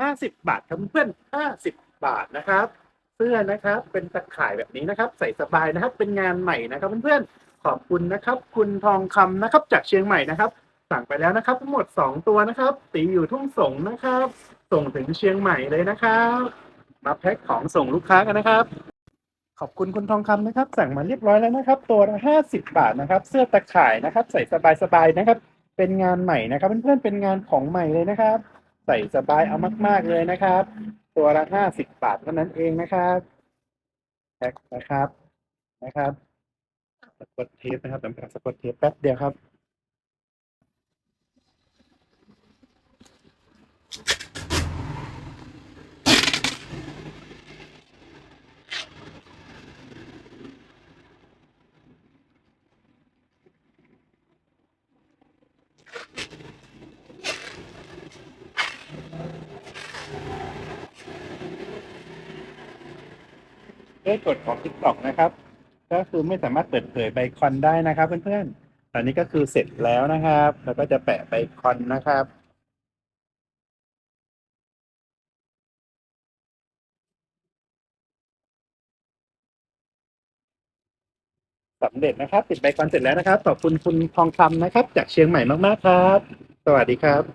ห้าสิบบาทครับเพื่อนห้าสิบบาทนะครับ เสื้อนะครับเป็นตะข่ายแบบนี้นะครับ ใส่สบายนะครับ เป็นงานใหม่นะครับเพื่อนๆขอบคุณนะครับ คุณทองคำนะครับ จากเชียงใหม่นะครับ สั่งไปแล้วนะครับ ทั้งหมดสองตัวนะครับ ตีอยู่ทุ่งสงนะครับ ส่งถึงเชียงใหม่เลยนะครับ มาแพ็คของส่งลูกค้ากันนะครับ ขอบคุณคุณทองคำนะครับ สั่งมาเรียบร้อยแล้วนะครับ ตัวละห้าสิบบาทนะครับ เสื้อตะข่ายนะครับ ใส่สบายๆนะครับ เป็นงานใหม่นะครับ เพื่อนๆเป็นงานของใหม่เลยนะครับ ใส่สบายเอามากๆเลยนะครับ ตัวละห้าสิบบาทเท่านั้นเองนะครับแพ็คนะครับนะครับสกดเทปนะครับสำหรับสกดเทปแป๊บเดียวครับ ด้วยกฎของ TikTok นะครับ ก็คือไม่สามารถเปิดเผยใบคอนได้นะครับเพื่อนๆตอนนี้ก็คือเสร็จแล้วนะครับ แล้วก็จะแปะใบคอนนะครับสำเร็จนะครับ ติดใบคอนเสร็จแล้วนะครับ ขอบคุณคุณทองคำนะครับ จากเชียงใหม่มากๆครับ สวัสดีครับ